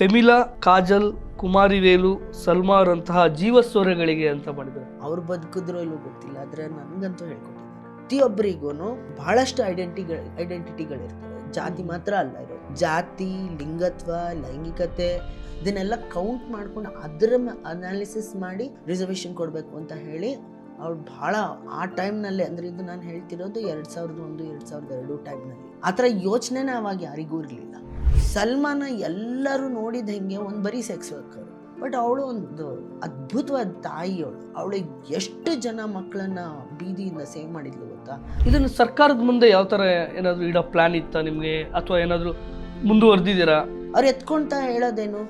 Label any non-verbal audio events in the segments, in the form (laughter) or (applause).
ಫೆಮಿಲಾ ಕಾಜಲ್ ಕುಮಾರಿ ವೇಲು ಸಲ್ಮಾರ್ ಸಲ್ಮಾರಂತಹ ಜೀವಸ್ವರಗಳಿಗೆ ಅಂತ ಮಾಡಿದ್ದಾರೆ. ಅವ್ರು ಬದುಕಿದ್ರು ಇಲ್ಲೂ ಗೊತ್ತಿಲ್ಲ, ಆದ್ರೆ ನನ್ಗಂತೂ ಹೇಳ್ಕೊಟ್ಟಿದ್ದಾರೆ. ಪ್ರತಿಯೊಬ್ಬರಿಗೂ ಬಹಳಷ್ಟು ಐಡೆಂಟಿಟಿಗಳು ಐಡೆಂಟಿಟಿಗಳಿರ್ತವೆ ಜಾತಿ ಮಾತ್ರ ಅಲ್ಲ ಇರೋದು ಜಾತಿ, ಲಿಂಗತ್ವ, ಲೈಂಗಿಕತೆ, ಇದನ್ನೆಲ್ಲ ಕೌಂಟ್ ಮಾಡ್ಕೊಂಡು ಅದರ ಅನಾಲಿಸಿಸ್ ಮಾಡಿ ರಿಸರ್ವೇಶನ್ ಕೊಡಬೇಕು ಅಂತ ಹೇಳಿ ಅವ್ರು ಭಾಳ ಆ ಟೈಮ್ನಲ್ಲೇ ಅಂದ್ರೆ ಇದು ನಾನು ಹೇಳ್ತಿರೋದು ಎರಡು ಸಾವಿರದ ಒಂದು ಎರಡು ಸಾವಿರದ ಎರಡು ಟೈಮ್ನಲ್ಲಿ. ಆ ಥರ ಯೋಚನೆನೇ ಅವಾಗ ಯಾರಿಗೂ ಇರಲಿಲ್ಲ. ಸಲ್ಮಾನ ಎಲ್ಲರೂ ನೋಡಿದ ಹೆಂಗೆ ಒಂದು ಬರೀ ಸೆಕ್ಸ್ ವರ್ಕರ್ ಬಟ್ ಅವಳು ಒಂದು ಅದ್ಭುತವಾದ ತಾಯಿಯವಳು ಅವಳಿಗೆ ಎಷ್ಟು ಜನ ಮಕ್ಕಳನ್ನ ಬೀದಿಯಿಂದ ಸೇವ್ ಮಾಡಿದ್ಲು ಗೊತ್ತಾ? ಇದನ್ನು ಸರ್ಕಾರದ ಮುಂದೆ ಯಾವ ಥರ ಏನಾದರೂ ಇಡೋ ಪ್ಲಾನ್ ಇತ್ತಾ ನಿಮಗೆ? ಅಥವಾ ಏನಾದರೂ ಮುಂದುವರೆದಿದ್ದೀರಾ? ಅವ್ರು ಎತ್ಕೊಂತ ಹೇಳೋದೇನು?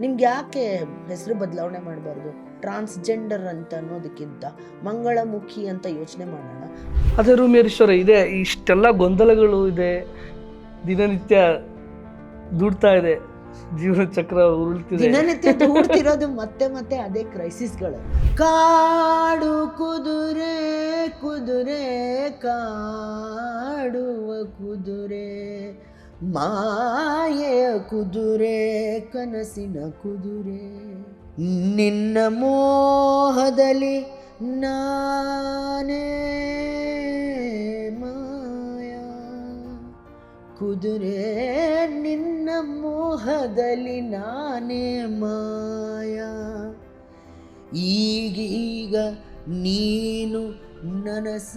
ನಿಮ್ಗೆ ಯಾಕೆ ಹೆಸರು ಬದಲಾವಣೆ ಮಾಡಬಾರ್ದು? ಟ್ರಾನ್ಸ್ಜೆಂಡರ್ ಅಂತ ಅನ್ನೋದಕ್ಕಿಂತ ಮಂಗಳಮುಖಿ ಅಂತ ಯೋಚನೆ ಮಾಡೋಣ. ಅದೇ ರೂಮೇಶ್ವರ ಇದೆ ಇಷ್ಟೆಲ್ಲ ಗೊಂದಲಗಳು ಇದೆ. ದಿನನಿತ್ಯ ದುಡ್ತಾ ಇದೆ. ಜೀವನ ಚಕ್ರ ಉರುಳ್ತಿದೆ. ದಿನನಿತ್ಯ (laughs) ದೂಡ್ತಿರೋದು ಮತ್ತೆ ಮತ್ತೆ ಅದೇ ಕ್ರೈಸಿಸ್ಗಳು. ಕಾಡು ಕುದುರೆ ಕುದುರೆ ಕಾಡುವ ಕುದುರೆ ಮಾಯೆಯ ಕುದುರೆ ಕನಸಿನ ಕುದುರೆ. ನಿನ್ನ ಮೋಹದಲ್ಲಿ ನಾನೇ ಮಾಯ. ಕುದುರೆ ನಿನ್ನ ಮೋಹದಲ್ಲಿ ನಾನೇ ಮಾಯ. ಈಗೀಗ ನೀನು ನನಸ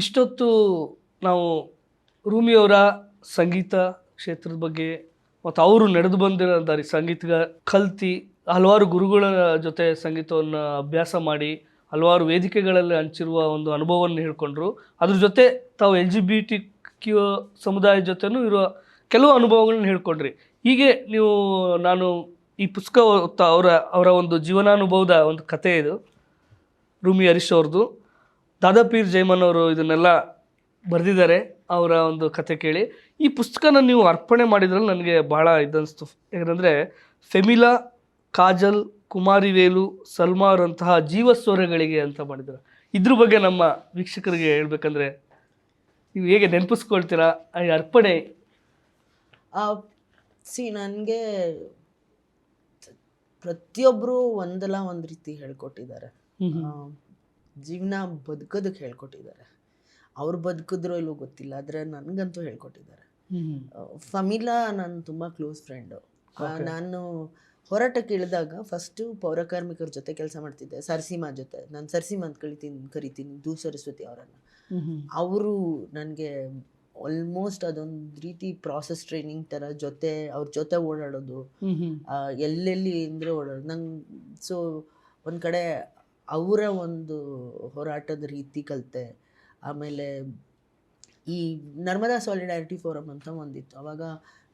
ಇಷ್ಟೊತ್ತು ನಾವು ರೂಮಿಯವರ ಸಂಗೀತ ಕ್ಷೇತ್ರದ ಬಗ್ಗೆ ಮತ್ತು ಅವರು ನಡೆದು ಬಂದಿರೋ ದಾರಿ ಸಂಗೀತ ಕಲ್ತಿ ಹಲವಾರು ಗುರುಗಳ ಜೊತೆ ಸಂಗೀತವನ್ನು ಅಭ್ಯಾಸ ಮಾಡಿ ಹಲವಾರು ವೇದಿಕೆಗಳಲ್ಲಿ ಹಂಚಿರುವ ಒಂದು ಅನುಭವವನ್ನು ಹೇಳ್ಕೊಂಡ್ರು. ಅದ್ರ ಜೊತೆ ತಾವು L G B T Q ಸಮುದಾಯದ ಜೊತೆನೂ ಇರುವ ಕೆಲವು ಅನುಭವಗಳನ್ನ ಹೇಳ್ಕೊಂಡ್ರಿ. ಹೀಗೆ ನೀವು, ನಾನು ಈ ಪುಸ್ತಕ ಅವರ ಅವರ ಒಂದು ಜೀವನಾನುಭವದ ಒಂದು ಕಥೆ ಇದು. ರೂಮಿ ಹರೀಶ್ ಅವ್ರದ್ದು. ದಾದಾಪೀರ್ ಜೈಮನ್ ಅವರು ಇದನ್ನೆಲ್ಲ ಬರೆದಿದ್ದಾರೆ ಅವರ ಒಂದು ಕತೆ ಕೇಳಿ. ಈ ಪುಸ್ತಕನ ನೀವು ಅರ್ಪಣೆ ಮಾಡಿದ್ರಲ್ಲಿ ನನಗೆ ಬಹಳ ಇದನ್ನಿಸ್ತು ಯಾಕಂದರೆ ಫೆಮಿಲಾ ಕಾಜಲ್ ಕುಮಾರಿವೇಲು ಸಲ್ಮಾರಂತಹ ಜೀವಸ್ವರಗಳಿಗೆ ಅಂತ ಮಾಡಿದ್ದಾರೆ ಇದ್ರ ಬಗ್ಗೆ ನಮ್ಮ ವೀಕ್ಷಕರಿಗೆ ಹೇಳ್ಬೇಕಂದ್ರೆ ನೀವು ಹೇಗೆ ನೆನಪಿಸ್ಕೊಳ್ತೀರಾ? ಈ ಅರ್ಪಣೆ. ಸಿ ನನಗೆ ಪ್ರತಿಯೊಬ್ಬರು ಒಂದಲ್ಲ ಒಂದು ರೀತಿ ಹೇಳ್ಕೊಟ್ಟಿದ್ದಾರೆ. ಜೀವನ ಬದುಕೋದಕ್ಕೆ ಹೇಳ್ಕೊಟ್ಟಿದ್ದಾರೆ. ಅವ್ರು ಬದುಕಿದ್ರೋ ಇಲ್ಲೋ ಗೊತ್ತಿಲ್ಲ ಆದರೆ ನನಗಂತೂ ಹೇಳ್ಕೊಟ್ಟಿದ್ದಾರೆ. ಫಮಿಲಾ ಫಮೀಲಾ ನನ್ನ ತುಂಬ ಕ್ಲೋಸ್ ಫ್ರೆಂಡು. ನಾನು ಹೋರಾಟಕ್ಕೆ ಇಳಿದಾಗ ಫಸ್ಟು ಪೌರಕಾರ್ಮಿಕರ ಜೊತೆ ಕೆಲಸ ಮಾಡ್ತಿದ್ದೆ ಸರ್ಸೀಮಾ ಜೊತೆ. ನಾನು ಸರ್ಸೀಮಾ ಅಂತ ಕಳಿತೀನಿ ಕರಿತೀನಿ ದೂ ಸರಸ್ವತಿ ಅವರನ್ನು. ಅವರು ನನಗೆ ಆಲ್ಮೋಸ್ಟ್ ಅದೊಂದು ರೀತಿ ಪ್ರಾಸೆಸ್ ಟ್ರೈನಿಂಗ್ ಥರ ಜೊತೆ ಅವ್ರ ಜೊತೆ ಓಡಾಡೋದು ಎಲ್ಲೆಲ್ಲಿ ಅಂದರೆ ಓಡಾಡೋದು. ನಂಗೆ ಸೊ ಒಂದು ಕಡೆ ಅವರ ಒಂದು ಹೋರಾಟದ ರೀತಿ ಕಲಿತೆ. ಆಮೇಲೆ ಈ ನರ್ಮದಾ ಸಾಲಿಡಾರಿಟಿ ಫೋರಮ್ ಅಂತ ಒಂದಿತ್ತು. ಅವಾಗ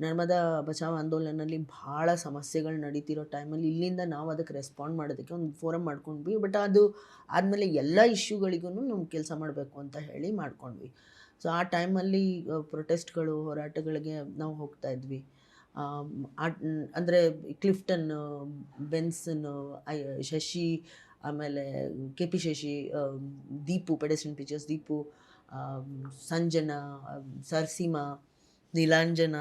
ನರ್ಮದಾ ಬಚಾವ್ ಆಂದೋಲನಲ್ಲಿ ಭಾಳ ಸಮಸ್ಯೆಗಳು ನಡೀತಿರೋ ಟೈಮಲ್ಲಿ ಇಲ್ಲಿಂದ ನಾವು ಅದಕ್ಕೆ ರೆಸ್ಪಾಂಡ್ ಮಾಡೋದಕ್ಕೆ ಒಂದು ಫೋರಮ್ ಮಾಡ್ಕೊಂಡ್ವಿ. ಬಟ್ ಅದು ಆದಮೇಲೆ ಎಲ್ಲ ಇಶ್ಯೂಗಳಿಗೂ ನಾವು ಕೆಲಸ ಮಾಡಬೇಕು ಅಂತ ಹೇಳಿ ಮಾಡ್ಕೊಂಡ್ವಿ. ಸೊ ಆ ಟೈಮಲ್ಲಿ ಪ್ರೊಟೆಸ್ಟ್ಗಳು ಹೋರಾಟಗಳಿಗೆ ನಾವು ಹೋಗ್ತಾ ಇದ್ವಿ. ಅಂದರೆ ಕ್ಲಿಫ್ಟನ್ ಬೆನ್ಸನ್ನು ಶಶಿ ಆಮೇಲೆ K P Shashi Deepu pedestrian pictures Deepu Sanjana ಸರ್ಸೀಮಾ Neelanjana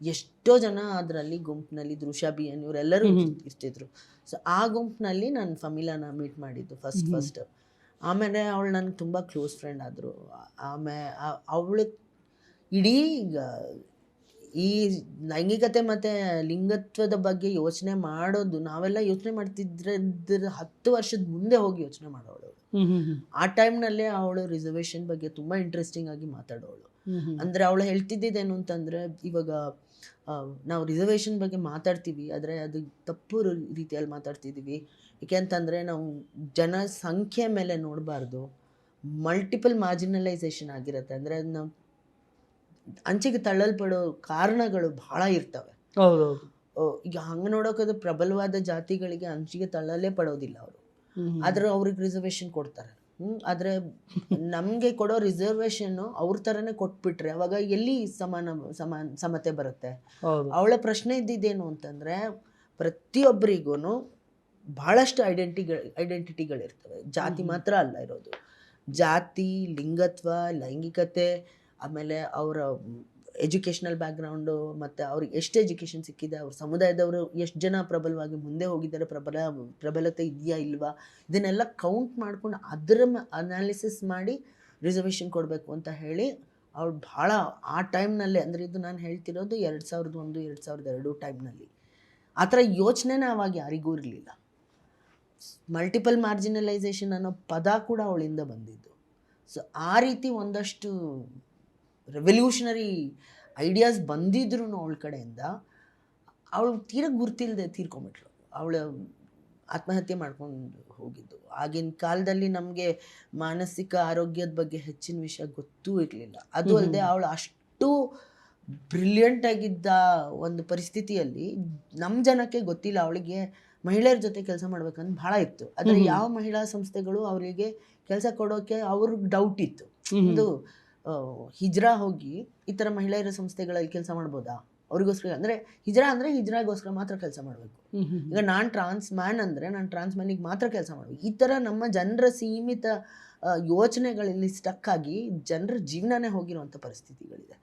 ಎಷ್ಟೋ ಜನ ಅದರಲ್ಲಿ ಗುಂಪಿನಲ್ಲಿ ದೃಶ್ಯ ಬಿ ಎನ್ ಇವರೆಲ್ಲರೂ ಇರ್ತಿದ್ರು. ಸೊ ಆ ಗುಂಪಿನಲ್ಲಿ ನಾನು ಫಮಿಲಾನ ಮೀಟ್ ಮಾಡಿದ್ದು ಫಸ್ಟ್ ಫಸ್ಟ್ ಆಮೇಲೆ ಅವಳು ನನಗೆ ತುಂಬ ಕ್ಲೋಸ್ ಫ್ರೆಂಡ್ ಆದರು. ಆಮೇಲೆ ಅವಳು ಇಡೀ ಈಗ ಈ ಲೈಂಗಿಕತೆ ಮತ್ತು ಲಿಂಗತ್ವದ ಬಗ್ಗೆ ಯೋಚನೆ ಮಾಡೋದು ನಾವೆಲ್ಲ ಯೋಚನೆ ಮಾಡ್ತಿದ್ರ ಹತ್ತು ವರ್ಷದ ಮುಂದೆ ಹೋಗಿ ಯೋಚನೆ ಮಾಡೋಳು ಆ ಟೈಮ್ನಲ್ಲೇ ಅವಳು ರಿಸರ್ವೇಶನ್ ಬಗ್ಗೆ ತುಂಬ ಇಂಟ್ರೆಸ್ಟಿಂಗ್ ಆಗಿ ಮಾತಾಡೋಳು. ಅಂದರೆ ಅವಳು ಹೇಳ್ತಿದ್ದೇನು ಅಂತಂದರೆ ಇವಾಗ ನಾವು ರಿಸರ್ವೇಶನ್ ಬಗ್ಗೆ ಮಾತಾಡ್ತೀವಿ ಆದರೆ ಅದು ತಪ್ಪು ರೀತಿಯಲ್ಲಿ ಮಾತಾಡ್ತಿದ್ದೀವಿ. ಯಾಕೆ ಅಂತಂದರೆ ನಾವು ಜನಸಂಖ್ಯೆ ಮೇಲೆ ನೋಡಬಾರ್ದು. ಮಲ್ಟಿಪಲ್ ಮಾರ್ಜಿನಲೈಸೇಷನ್ ಆಗಿರುತ್ತೆ. ಅಂದರೆ ನಾವು ಅಂಚಿಗೆ ತಳ್ಳಲ್ಪಡೋ ಕಾರಣಗಳು ಬಹಳ ಇರ್ತವೆ. ಈಗ ಹಂಗೆ ನೋಡೋಕೋದ್ರೆ ಪ್ರಬಲವಾದ ಜಾತಿಗಳಿಗೆ ಅಂಚಿಗೆ ತಳ್ಳಲೇ ಪಡೋದಿಲ್ಲ ಅವರು. ಆದ್ರೆ ಅವ್ರಿಗೆ ರಿಸರ್ವೇಶನ್ ಕೊಡ್ತಾರೆ. ಹ್ಮ್ ಆದ್ರೆ ನಮ್ಗೆ ಕೊಡೋ ರಿಸರ್ವೇಶನ್ನು ಅವ್ರ ತರನೇ ಕೊಟ್ಬಿಟ್ರೆ ಅವಾಗ ಎಲ್ಲಿ ಸಮಾನ ಸಮಾನ ಸಮತೆ ಬರುತ್ತೆ? ಅವಳ ಪ್ರಶ್ನೆ ಇದ್ದಿದ್ದೇನು ಅಂತಂದ್ರೆ ಪ್ರತಿಯೊಬ್ಬರಿಗೂ ಬಹಳಷ್ಟು ಐಡೆಂಟಿ ಐಡೆಂಟಿಟಿಗಳಿರ್ತವೆ ಜಾತಿ ಮಾತ್ರ ಅಲ್ಲ ಇರೋದು. ಜಾತಿ ಲಿಂಗತ್ವ ಲೈಂಗಿಕತೆ ಆಮೇಲೆ ಅವರ ಎಜುಕೇಷ್ನಲ್ ಬ್ಯಾಕ್ಗ್ರೌಂಡು ಮತ್ತು ಅವ್ರಿಗೆ ಎಷ್ಟು ಎಜುಕೇಷನ್ ಸಿಕ್ಕಿದೆ, ಅವ್ರ ಸಮುದಾಯದವರು ಎಷ್ಟು ಜನ ಪ್ರಬಲವಾಗಿ ಮುಂದೆ ಹೋಗಿದ್ದಾರೆ, ಪ್ರಬಲ, ಪ್ರಬಲತೆ ಇದೆಯಾ ಇಲ್ವಾ? ಇದನ್ನೆಲ್ಲ ಕೌಂಟ್ ಮಾಡ್ಕೊಂಡು ಅದರ ಅನಾಲಿಸಿಸ್ ಮಾಡಿ ರಿಸರ್ವೇಷನ್ ಕೊಡಬೇಕು ಅಂತ ಹೇಳಿ ಅವ್ರು ಭಾಳ, ಆ ಟೈಮ್ನಲ್ಲೇ ಅಂದರೆ ಇದು ನಾನು ಹೇಳ್ತಿರೋದು ಎರಡು ಸಾವಿರದ ಒಂದು, ಎರಡು ಸಾವಿರದ ಎರಡು ಟೈಮ್ನಲ್ಲಿ ಆ ಥರ ಯೋಚನೆನೇ ಅವಾಗ ಯಾರಿಗೂ ಇರಲಿಲ್ಲ. ಮಲ್ಟಿಪಲ್ ಮಾರ್ಜಿನಲೈಸೇಷನ್ ಅನ್ನೋ ಪದ ಕೂಡ ಅವಳಿಂದ ಬಂದಿದ್ದು. ಸೊ ಆ ರೀತಿ ಒಂದಷ್ಟು ರೆವಲ್ಯೂಷನರಿ ಐಡಿಯಾಸ್ ಬಂದಿದ್ರು ಅವಳ ಕಡೆಯಿಂದ ಅವಳು ತೀರ ಗುರ್ತಿಲ್ಲದೆ ತೀರ್ಕೊಂಬಿಟ್ರು ಅವಳು ಆತ್ಮಹತ್ಯೆ ಮಾಡ್ಕೊಂಡು ಹೋಗಿದ್ದು. ಆಗಿನ ಕಾಲದಲ್ಲಿ ನಮಗೆ ಮಾನಸಿಕ ಆರೋಗ್ಯದ ಬಗ್ಗೆ ಹೆಚ್ಚಿನ ವಿಷಯ ಗೊತ್ತೂ ಇರಲಿಲ್ಲ. ಅದು ಅಲ್ಲದೆ ಅವಳು ಅಷ್ಟು ಬ್ರಿಲಿಯಂಟ್ ಆಗಿದ್ದ ಒಂದು ಪರಿಸ್ಥಿತಿಯಲ್ಲಿ ನಮ್ಮ ಜನಕ್ಕೆ ಗೊತ್ತಿಲ್ಲ ಅವಳಿಗೆ ಮಹಿಳೆಯರ ಜೊತೆ ಕೆಲಸ ಮಾಡ್ಬೇಕಂತ ಭಾಳ ಇತ್ತು. ಆದರೆ ಯಾವ ಮಹಿಳಾ ಸಂಸ್ಥೆಗಳು ಅವರಿಗೆ ಕೆಲಸ ಕೊಡೋಕೆ ಅವ್ರಿಗೆ ಡೌಟ್ ಇತ್ತು. ಒಂದು ಹಿಜ್ರಾ ಹೋಗಿ ಈ ಥರ ಮಹಿಳೆಯರ ಸಂಸ್ಥೆಗಳಲ್ಲಿ ಕೆಲಸ ಮಾಡ್ಬೋದಾ? ಅವ್ರಿಗೋಸ್ಕರ ಅಂದರೆ ಹಿಜ್ರಾ ಅಂದರೆ ಹಿಜ್ರಾಗೋಸ್ಕರ ಮಾತ್ರ ಕೆಲಸ ಮಾಡಬೇಕು. ಈಗ ನಾನು ಟ್ರಾನ್ಸ್ ಮ್ಯಾನ್ ಅಂದರೆ ನಾನು ಟ್ರಾನ್ಸ್ ಮ್ಯಾನಿಗೆ ಮಾತ್ರ ಕೆಲಸ ಮಾಡಬೇಕು. ಈ ಥರ ನಮ್ಮ ಜನರ ಸೀಮಿತ ಯೋಚನೆಗಳಲ್ಲಿ ಸ್ಟಕ್ ಆಗಿ ಜನರ ಜೀವನನೇ ಹೋಗಿರುವಂಥ ಪರಿಸ್ಥಿತಿಗಳಿದೆ.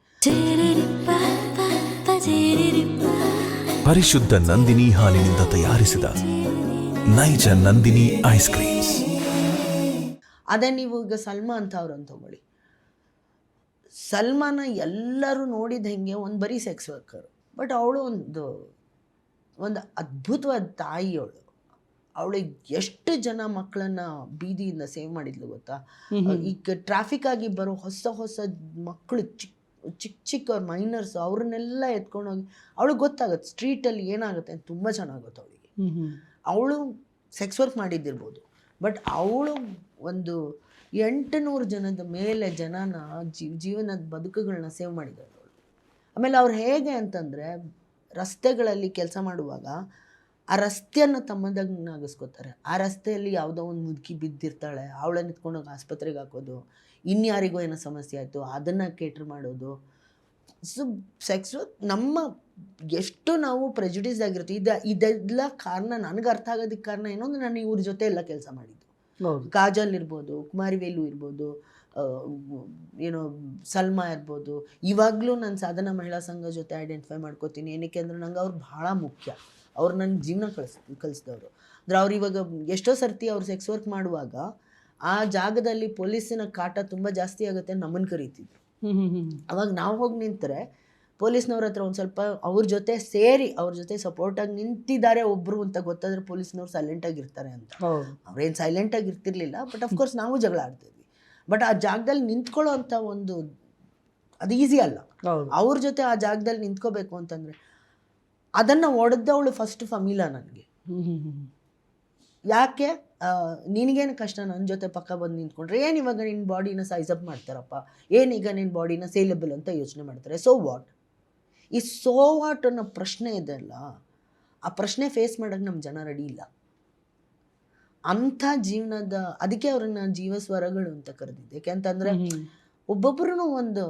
ಪರಿಶುದ್ಧ ನಂದಿನಿ ಹಾಲಿನಿಂದ ತಯಾರಿಸಿದ ನೈಜ ನಂದಿನಿ ಐಸ್ ಕ್ರೀಮ್ಸ್. ಅದೇ ನೀವು ಈಗ ಸಲ್ಮಾ ಅಂತ ಅವ್ರನ್ನ ತಗೊಳ್ಳಿ. ಸಲ್ಮಾನ ಎಲ್ಲರೂ ನೋಡಿದ ಹೆಂಗೆ ಒಂದು ಬರೀ ಸೆಕ್ಸ್ ವರ್ಕರು ಬಟ್ ಅವಳು ಒಂದು ಒಂದು ಅದ್ಭುತವಾದ ತಾಯಿ ಅವಳು. ಅವಳಿಗೆ ಎಷ್ಟು ಜನ ಮಕ್ಕಳನ್ನ ಬೀದಿಯಿಂದ ಸೇವ್ ಮಾಡಿದ್ಲು ಗೊತ್ತಾ? ಈಗ ಟ್ರಾಫಿಕ್ ಆಗಿ ಬರೋ ಹೊಸ ಹೊಸ ಮಕ್ಕಳು ಚಿಕ್ಕ ಚಿಕ್ಕ ಚಿಕ್ಕ ಅವ್ರ ಮೈನರ್ಸ್ ಅವ್ರನ್ನೆಲ್ಲ ಎತ್ಕೊಂಡೋಗಿ ಅವಳಿಗೆ ಗೊತ್ತಾಗುತ್ತೆ ಸ್ಟ್ರೀಟಲ್ಲಿ ಏನಾಗುತ್ತೆ ಅಂತ ತುಂಬ ಚೆನ್ನಾಗಿ ಗೊತ್ತು ಅವಳಿಗೆ ಅವಳು ಸೆಕ್ಸ್ ವರ್ಕ್ ಮಾಡಿದ್ದಿರ್ಬೋದು. ಬಟ್ ಅವಳು ಒಂದು ಎಂಟುನೂರು ಜನದ ಮೇಲೆ ಜನನ ಜೀವ ಜೀವನದ ಬದುಕುಗಳನ್ನ ಸೇವ್ ಮಾಡಿದ್ದಾರೆ ಅವಳು ಆಮೇಲೆ ಅವ್ರು ಹೇಗೆ ಅಂತಂದರೆ ರಸ್ತೆಗಳಲ್ಲಿ ಕೆಲಸ ಮಾಡುವಾಗ ಆ ರಸ್ತೆಯನ್ನು ತಮ್ಮದಾಗಿಸ್ಕೋತಾರೆ ಆ ರಸ್ತೆಯಲ್ಲಿ ಯಾವುದೋ ಒಂದು ಮುದುಕಿ ಬಿದ್ದಿರ್ತಾಳೆ ಅವಳನ್ನ ಎತ್ಕೊಂಡೋಗಿ ಆಸ್ಪತ್ರೆಗೆ ಹಾಕೋದು, ಇನ್ಯಾರಿಗೋ ಏನೋ ಸಮಸ್ಯೆ ಆಯಿತು, ಅದನ್ನು ಕೇಟ್ರ್ ಮಾಡೋದು. ಸೊ ಸೆಕ್ಸ್ ನಮ್ಮ ಎಷ್ಟು ನಾವು ಪ್ರೆಜುಡಿಸ್ ಆಗಿರ್ತೀವಿ, ಇದು, ಇದೆಲ್ಲ ಕಾರಣ ನನಗೆ ಅರ್ಥ ಆಗೋದಕ್ಕೆ ಕಾರಣ ಏನೋ ನಾನು ಇವ್ರ ಜೊತೆ ಎಲ್ಲ ಕೆಲಸ ಮಾಡಿದ್ದು. ಕಾಜಲ್ ಇರ್ಬೋದು ಕುಮಾರಿ ವೇಲು ಇರ್ಬೋದು ಏನೋ ಸಲ್ಮಾ ಇರ್ಬೋದು. ಇವಾಗಲೂ ನಾನು ಸಾಧನಾ ಮಹಿಳಾ ಸಂಘ ಜೊತೆ ಐಡೆಂಟಿಫೈ ಮಾಡ್ಕೋತೀನಿ. ಏನಕ್ಕೆ ಅಂದರೆ ನಂಗೆ ಅವ್ರು ಭಾಳ ಮುಖ್ಯ. ಅವ್ರು ನನ್ನ ಜೀವನ ಕಳಿಸ್ ಕಲಿಸಿದವರು ಅಂದ್ರೆ ಅವ್ರು ಇವಾಗ ಎಷ್ಟೋ ಸರ್ತಿ ಅವ್ರು ಸೆಕ್ಸ್ ವರ್ಕ್ ಮಾಡುವಾಗ ಆ ಜಾಗದಲ್ಲಿ ಪೊಲೀಸಿನ ಕಾಟ ತುಂಬ ಜಾಸ್ತಿ ಆಗುತ್ತೆ ನಮ್ಮನ್ನು ಕರೀತಿದ್ರು. ಅವಾಗ ನಾವು ಹೋಗಿ ನಿಂತರೆ ಪೊಲೀಸ್ನವ್ರ ಹತ್ರ ಒಂದು ಸ್ವಲ್ಪ ಅವ್ರ ಜೊತೆ ಸೇರಿ ಅವ್ರ ಜೊತೆ ಸಪೋರ್ಟಾಗಿ ನಿಂತಿದ್ದಾರೆ ಒಬ್ಬರು ಅಂತ ಗೊತ್ತಾದ್ರೆ ಪೊಲೀಸ್ನವ್ರು ಸೈಲೆಂಟಾಗಿ ಇರ್ತಾರೆ ಅಂತ. ಅವ್ರೇನು ಸೈಲೆಂಟಾಗಿ ಇರ್ತಿರ್ಲಿಲ್ಲ ಬಟ್ ಅಫ್ಕೋರ್ಸ್ ನಾವು ಜಗಳ ಆಡ್ತಿದ್ವಿ. ಬಟ್ ಆ ಜಾಗದಲ್ಲಿ ನಿಂತ್ಕೊಳ್ಳೋ ಅಂಥ ಒಂದು ಅದು ಈಸಿ ಅಲ್ಲ. ಅವ್ರ ಜೊತೆ ಆ ಜಾಗದಲ್ಲಿ ನಿಂತ್ಕೋಬೇಕು ಅಂತಂದರೆ ಅದನ್ನು ಒಡೆದವಳು ಫಸ್ಟ್ ಫಮೀಲಾ ನನಗೆ. ಯಾಕೆ? ನಿನಗೇನು ಕಷ್ಟ? ನನ್ನ ಜೊತೆ ಪಕ್ಕ ಬಂದು ನಿಂತ್ಕೊಂಡ್ರೆ ಏನು ಇವಾಗ ನಿನ್ನ ಬಾಡಿನ ಸೈಜ್ ಅಪ್ ಮಾಡ್ತಾರಪ್ಪ? ಏನೀಗ ನಿನ್ನ ಬಾಡಿನ ಸೇಲೆಬಲ್ ಅಂತ ಯೋಚನೆ ಮಾಡ್ತಾರೆ? ಸೊ ವಾಟ್ ಈ ಸೋ ವಾಟ್ ಅನ್ನೋ ಪ್ರಶ್ನೆ ಇದೆ ಅಲ್ಲ ಆ ಪ್ರಶ್ನೆ ಫೇಸ್ ಮಾಡೋಕ್ಕೆ ನಮ್ಮ ಜನ ರೆಡಿ ಇಲ್ಲ. ಅಂಥ ಜೀವನದ ಅದಕ್ಕೆ ಅವ್ರನ್ನ ಜೀವ ಸ್ವರಗಳು ಅಂತ ಕರೆದಿದ್ದೆ. ಯಾಕೆಂತಂದರೆ ಒಬ್ಬೊಬ್ಬರೂ ಒಂದು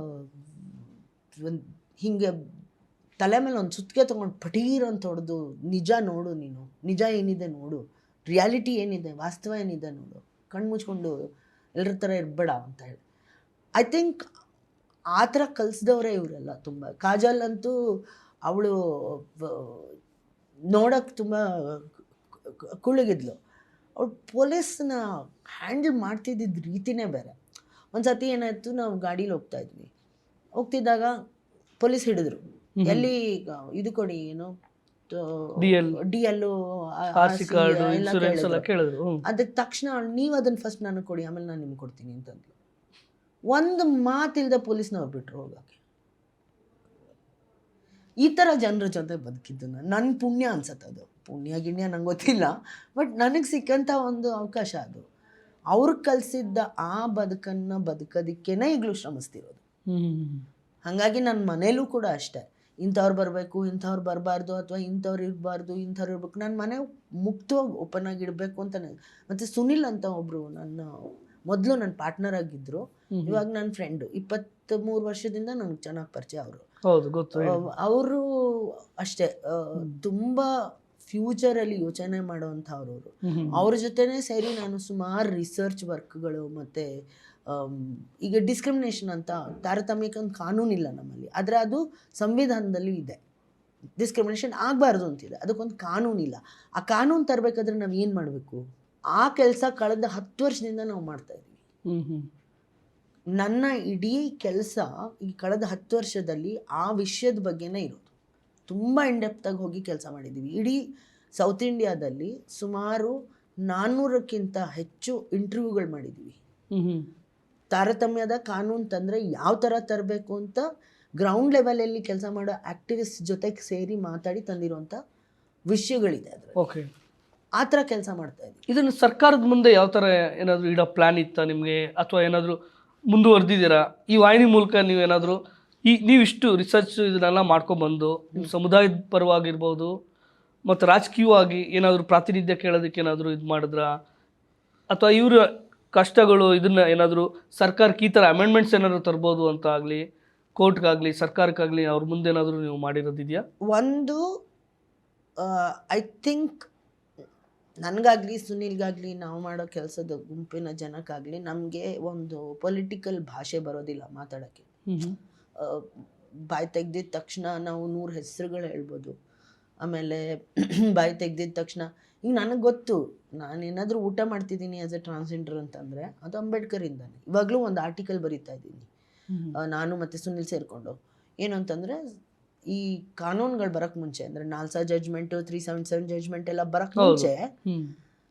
ಒಂದು ಹಿಂಗೆ ತಲೆ ಮೇಲೆ ಒಂದು ಸುತ್ತಿಗೆ ತೊಗೊಂಡು ಪಟೀರ್ ಅಂತ ಹೊಡೆದು ನಿಜ ನೋಡು ನೀನು. ನಿಜ ಏನಿದೆ ನೋಡು. ರಿಯಾಲಿಟಿ ಏನಿದೆ ವಾಸ್ತವ ಏನಿದೆ ನೋಡು. ಕಣ್ಣು ಮುಚ್ಕೊಂಡು ಎಲ್ಲರ ಥರ ಇರಬೇಡ ಅಂತ ಹೇಳಿ. ಐ ಥಿಂಕ್ ಆ ಥರ ಕಲಿಸ್ದವರೇ ಇವರೆಲ್ಲ ತುಂಬ. ಕಾಜಲ್ ಅಂತೂ ಅವಳು ನೋಡೋಕ್ಕೆ ತುಂಬ ಕುಳುಗಿದ್ಲು. ಅವಳು ಪೊಲೀಸ್ನ ಹ್ಯಾಂಡಲ್ ಮಾಡ್ತಿದ್ದಿದ್ದ ರೀತಿನೇ ಬೇರೆ. ಒಂದು ಸತಿ ಏನಾಯಿತು ನಾವು ಗಾಡೀಲಿ ಹೋಗ್ತಾ ಇದ್ವಿ. ಹೋಗ್ತಿದ್ದಾಗ ಪೊಲೀಸ್ ಹಿಡಿದ್ರು. ಎಲ್ಲಿ ಇದು ಕೊಡಿ ಏನು. ಡಿ ಕೇಳಿದ್ರು. ಅದಕ್ಕೆ ತಕ್ಷಣ ನೀವು ಅದನ್ನ ಫಸ್ಟ್ ನಾನು ಕೊಡಿ ಆಮೇಲೆ ನಾನು ನಿಮ್ಗೆ ಕೊಡ್ತೀನಿ ಅಂತಂದ್ಲು. ಒಂದು ಮಾತಿಲ್ದ ಪೊಲೀಸ್ನವ್ರು ಬಿಟ್ಟರು ಹೋಗಕ್ಕೆ ಈ ಥರ ಜನರ ಜೊತೆ ಬದುಕಿದ್ದು ನಾನು ನನ್ನ ಪುಣ್ಯ ಅನ್ಸತ್ತೆ ಅದು. ಪುಣ್ಯ ಗಿಣ್ಯ ನಂಗೆ ಗೊತ್ತಿಲ್ಲ ಬಟ್ ನನಗೆ ಸಿಕ್ಕಂಥ ಒಂದು ಅವಕಾಶ ಅದು. ಅವ್ರು ಕಲಿಸಿದ್ದ ಆ ಬದುಕನ್ನು ಬದುಕೋದಕ್ಕೇನೆ ಈಗಲೂ ಶ್ರಮಿಸ್ತಿರೋದು. ಹಾಗಾಗಿ ನನ್ನ ಮನೇಲೂ ಕೂಡ ಅಷ್ಟೇ. ಇಂಥವ್ರು ಬರಬೇಕು ಇಂಥವ್ರು ಬರಬಾರ್ದು ಅಥವಾ ಇಂಥವ್ರು ಇರಬಾರ್ದು ಇಂಥವ್ರು ಇರ್ಬೇಕು ನನ್ನ ಮನೆ ಮುಕ್ತವಾಗಿ ಓಪನ್ ಆಗಿ ಅಂತ ಅಂತ ಮತ್ತು ಸುನಿಲ್ ಅಂತ ಒಬ್ಬರು ನನ್ನ ಮೊದಲು ನನ್ನ ಪಾರ್ಟ್ನರ್ ಆಗಿದ್ರು. ಇವಾಗ ನನ್ನ ಫ್ರೆಂಡು ಇಪ್ಪತ್ತ್ ಮೂರು ವರ್ಷದಿಂದ ನನಗೆ ಚೆನ್ನಾಗಿ ಪರಿಚಯ ಅವರು. ಹೌದು ಗೊತ್ತು ಅವರು ಅಷ್ಟೇ ತುಂಬಾ ಫ್ಯೂಚರ್ ಅಲ್ಲಿ ಯೋಚನೆ ಮಾಡುವಂತ ಅವರು. ಅವ್ರ ಜೊತೆನೆ ಸೇರಿ ನಾನು ಸುಮಾರು ರಿಸರ್ಚ್ ವರ್ಕ್ಗಳು ಮತ್ತೆ ಈಗ ಡಿಸ್ಕ್ರಿಮಿನೇಷನ್ ಅಂತ ತಾರತಮ್ಯಕ್ಕೆ ಒಂದು ಕಾನೂನಿಲ್ಲ ನಮ್ಮಲ್ಲಿ. ಆದರೆ ಅದು ಸಂವಿಧಾನದಲ್ಲಿ ಇದೆ. ಡಿಸ್ಕ್ರಿಮಿನೇಷನ್ ಆಗಬಾರ್ದು ಅಂತಿದೆ. ಅದಕ್ಕೊಂದು ಕಾನೂನಿಲ್ಲ ಆ ಕಾನೂನು ತರಬೇಕಾದ್ರೆ ನಾವು ಏನು ಮಾಡಬೇಕು? ಆ ಕೆಲಸ ಕಳೆದ ಹತ್ತು ವರ್ಷದಿಂದ ನಾವು ಮಾಡ್ತಾ ಇದ್ದೀವಿ. ನನ್ನ ಇಡೀ ಕೆಲಸ ಈ ಕಳೆದ ಹತ್ತು ವರ್ಷದಲ್ಲಿ ಆ ವಿಷಯದ ಬಗ್ಗೆನೇ ಇರೋದು. ತುಂಬ ಇಂಡೆಪ್ತಾಗಿ ಹೋಗಿ ಕೆಲಸ ಮಾಡಿದ್ದೀವಿ ಇಡೀ ಸೌತ್ ಇಂಡಿಯಾದಲ್ಲಿ ಸುಮಾರು ನಾನ್ನೂರಕ್ಕಿಂತ ಹೆಚ್ಚು ಇಂಟರ್ವ್ಯೂಗಳು ಮಾಡಿದ್ದೀವಿ. ತಾರತಮ್ಯದ ಕಾನೂನು ತಂದರೆ ಯಾವ ಥರ ತರಬೇಕು ಅಂತ ಗ್ರೌಂಡ್ ಲೆವೆಲಲ್ಲಿ ಕೆಲಸ ಮಾಡೋ ಆ್ಯಕ್ಟಿವಿಸ್ಟ್ ಜೊತೆಗೆ ಸೇರಿ ಮಾತಾಡಿ ತಂದಿರುವಂಥ ವಿಷಯಗಳಿದೆ ಅದರಲ್ಲಿ. ಓಕೆ ಆ ಥರ ಕೆಲಸ ಮಾಡ್ತಾ ಇದ್ದೀವಿ ಇದನ್ನು ಸರ್ಕಾರದ ಮುಂದೆ ಯಾವ ಥರ ಏನಾದರೂ ಇಡೋ ಪ್ಲ್ಯಾನ್ ಇತ್ತಾ ನಿಮಗೆ? ಅಥವಾ ಏನಾದರೂ ಮುಂದುವರೆದಿದ್ದೀರಾ? ಈ ವಾಹಿನಿ ಮೂಲಕ ನೀವೇನಾದರೂ ಈ ನೀವಿಷ್ಟು ರಿಸರ್ಚ್ ಇದನ್ನೆಲ್ಲ ಮಾಡ್ಕೊಬಂದು ನಿಮ್ಮ ಸಮುದಾಯದ ಪರವಾಗಿರ್ಬೋದು, ಮತ್ತು ರಾಜಕೀಯವಾಗಿ ಏನಾದರೂ ಪ್ರಾತಿನಿಧ್ಯ ಕೇಳೋದಕ್ಕೆ ಏನಾದರೂ ಇದು ಮಾಡಿದ್ರಾ? ಅಥವಾ ಇವರ ಕಷ್ಟಗಳು ಇದನ್ನು ಏನಾದರೂ ಸರ್ಕಾರಕ್ಕೆ ಈ ಥರ ಅಮೆಂಡ್ಮೆಂಟ್ಸ್ ಏನಾದರೂ ತರ್ಬೋದು ಅಂತ ಆಗಲಿ, ಕೋರ್ಟ್ಗಾಗಲಿ, ಸರ್ಕಾರಕ್ಕಾಗಲಿ ಅವ್ರ ಮುಂದೆ ಏನಾದರೂ ನೀವು ಮಾಡಿರೋದಿದೆಯಾ ಒಂದು ಐ ಥಿಂಕ್ ನನಗಾಗಲಿ ಸುನಿಲ್ಗಾಗಲಿ ನಾವು ಮಾಡೋ ಕೆಲಸದ ಗುಂಪಿನ ಜನಕ್ಕಾಗಲಿ ನಮಗೆ ಒಂದು ಪೊಲಿಟಿಕಲ್ ಭಾಷೆ ಬರೋದಿಲ್ಲ ಮಾತಾಡೋಕ್ಕೆ. ಬಾಯಿ ತೆಗ್ದಿದ ತಕ್ಷಣ ನಾವು ನೂರು ಹೆಸರುಗಳು ಹೇಳ್ಬೋದು. ಆಮೇಲೆ ಬಾಯಿ ತೆಗ್ದಿದ ತಕ್ಷಣ ಈಗ ನನಗೆ ಗೊತ್ತು ನಾನು ಏನಾದರೂ ಊಟ ಮಾಡ್ತಿದ್ದೀನಿ ಆ್ಯಸ್ ಎ ಟ್ರಾನ್ಸ್ಜೆಂಡರ್ ಅಂತಂದರೆ ಅದು ಅಂಬೇಡ್ಕರಿಂದಾನೆ ಇವಾಗಲೂ ಒಂದು ಆರ್ಟಿಕಲ್ ಬರೀತಾ ಇದ್ದೀನಿ. ನಾನು ಮತ್ತು ಸುನಿಲ್ ಸೇರಿಕೊಂಡು. ಏನು ಅಂತಂದರೆ ಈ ಕಾನೂನುಗಳು ಬರಕ್ ಮುಂಚೆ ಅಂದ್ರೆ NALSA judgement three seven seven judgement ಎಲ್ಲ ಬರಕ್ ಮುಂಚೆ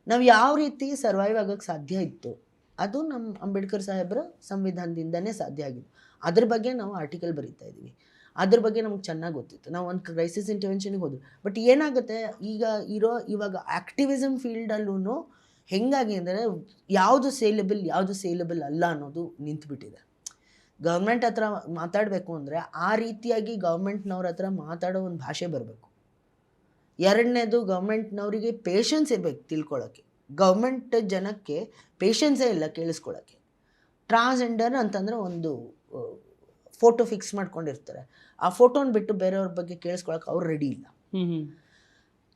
ನಾವು ಯಾವ ರೀತಿ ಸರ್ವೈವ್ ಆಗಕ್ಕೆ ಸಾಧ್ಯ ಇತ್ತು ಅದು ನಮ್ಮ ಅಂಬೇಡ್ಕರ್ ಸಾಹೇಬ್ರ ಸಂವಿಧಾನದಿಂದನೇ ಸಾಧ್ಯ ಆಗಿತ್ತು ಅದ್ರ ಬಗ್ಗೆ ನಾವು ಆರ್ಟಿಕಲ್ ಬರೀತಾ ಇದೀವಿ. ಅದ್ರ ಬಗ್ಗೆ ನಮ್ಗೆ ಚೆನ್ನಾಗಿ ಗೊತ್ತಿತ್ತು. ನಾವು ಒಂದು ಕ್ರೈಸಿಸ್ ಇಂಟರ್ವೆನ್ಷನ್ಗೆ ಹೋದ್ವಿ. ಬಟ್ ಏನಾಗುತ್ತೆ ಈಗ ಇರೋ ಇವಾಗ ಆ್ಯಕ್ಟಿವಿಸಮ್ ಫೀಲ್ಡಲ್ಲೂ ಹೆಂಗಾಗಿ ಅಂದರೆ ಯಾವುದು ಸೇಲೆಬಲ್ ಯಾವುದು ಸೇಲೆಬಲ್ ಅಲ್ಲ ಅನ್ನೋದು ನಿಂತುಬಿಟ್ಟಿದೆ. ಗೌರ್ಮೆಂಟ್ ಹತ್ರ ಮಾತಾಡಬೇಕು ಅಂದರೆ ಆ ರೀತಿಯಾಗಿ ಗೌರ್ಮೆಂಟ್ನವ್ರ ಹತ್ರ ಮಾತಾಡೋ ಒಂದು ಭಾಷೆ ಬರಬೇಕು. ಎರಡನೇದು ಗೌರ್ಮೆಂಟ್ನವರಿಗೆ ಪೇಷನ್ಸ್ ಇರಬೇಕು ತಿಳ್ಕೊಳ್ಳೋಕ್ಕೆ ಗೌರ್ಮೆಂಟ್ ಜನಕ್ಕೆ ಪೇಷನ್ಸೇ ಇಲ್ಲ ಕೇಳಿಸ್ಕೊಳ್ಳೋಕ್ಕೆ ಟ್ರಾನ್ಸ್ಜೆಂಡರ್ ಅಂತಂದರೆ ಒಂದು ಫೋಟೋ ಫಿಕ್ಸ್ ಮಾಡ್ಕೊಂಡಿರ್ತಾರೆ. ಆ ಫೋಟೋನ ಬಿಟ್ಟು ಬೇರೆಯವ್ರ ಬಗ್ಗೆ ಕೇಳಿಸ್ಕೊಳಕ್ಕೆ ಅವ್ರು ರೆಡಿ ಇಲ್ಲ.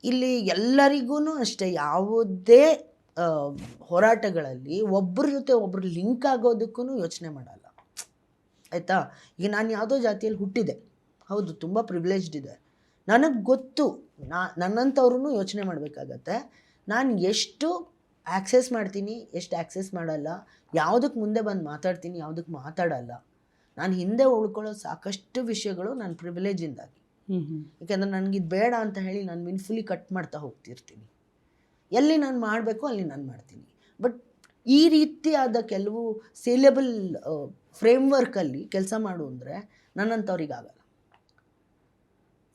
ಇಲ್ಲಿ ಎಲ್ಲರಿಗೂ ಅಷ್ಟೇ ಯಾವುದೇ ಹೋರಾಟಗಳಲ್ಲಿ ಒಬ್ಬರ ಜೊತೆ ಒಬ್ಬರು ಲಿಂಕ್ ಆಗೋದಕ್ಕೂ ಯೋಚನೆ ಮಾಡಲ್ಲ. ಆಯಿತಾ? ಈಗ ನಾನು ಯಾವುದೋ ಜಾತಿಯಲ್ಲಿ ಹುಟ್ಟಿದೆ. ಹೌದು ತುಂಬ ಪ್ರಿವಿಲೇಜ್ಡ್ ಇದೆ. ನನಗೆ ಗೊತ್ತು ನಾ ನನ್ನಂಥವ್ರೂ ಯೋಚನೆ ಮಾಡಬೇಕಾಗತ್ತೆ. ನಾನು ಎಷ್ಟು ಆ್ಯಕ್ಸೆಸ್ ಮಾಡ್ತೀನಿ ಎಷ್ಟು ಆ್ಯಕ್ಸೆಸ್ ಮಾಡಲ್ಲ ಯಾವುದಕ್ಕೆ ಮುಂದೆ ಬಂದು ಮಾತಾಡ್ತೀನಿ ಯಾವುದಕ್ಕೆ ಮಾತಾಡಲ್ಲ. ನಾನು ಹಿಂದೆ ಉಳ್ಕೊಳ್ಳೋ ಸಾಕಷ್ಟು ವಿಷಯಗಳು ನನ್ನ ಪ್ರಿವಿಲೇಜಿಂದಾಗಿ ಹ್ಞೂ ಹ್ಞೂ ಯಾಕಂದರೆ ನನಗಿದು ಬೇಡ ಅಂತ ಹೇಳಿ ನಾನು ಮಿನ್ಫುಲಿ ಕಟ್ ಮಾಡ್ತಾ ಹೋಗ್ತಿರ್ತೀನಿ. ಎಲ್ಲಿ ನಾನು ಮಾಡಬೇಕು ಅಲ್ಲಿ ನಾನು ಮಾಡ್ತೀನಿ. ಬಟ್ ಈ ರೀತಿಯಾದ ಕೆಲವು ಸೇಲೆಬಲ್ ಫ್ರೇಮ್ವರ್ಕಲ್ಲಿ ಕೆಲಸ ಮಾಡು ಅಂದರೆ ನನ್ನಂಥವ್ರಿಗಾಗಲ್ಲ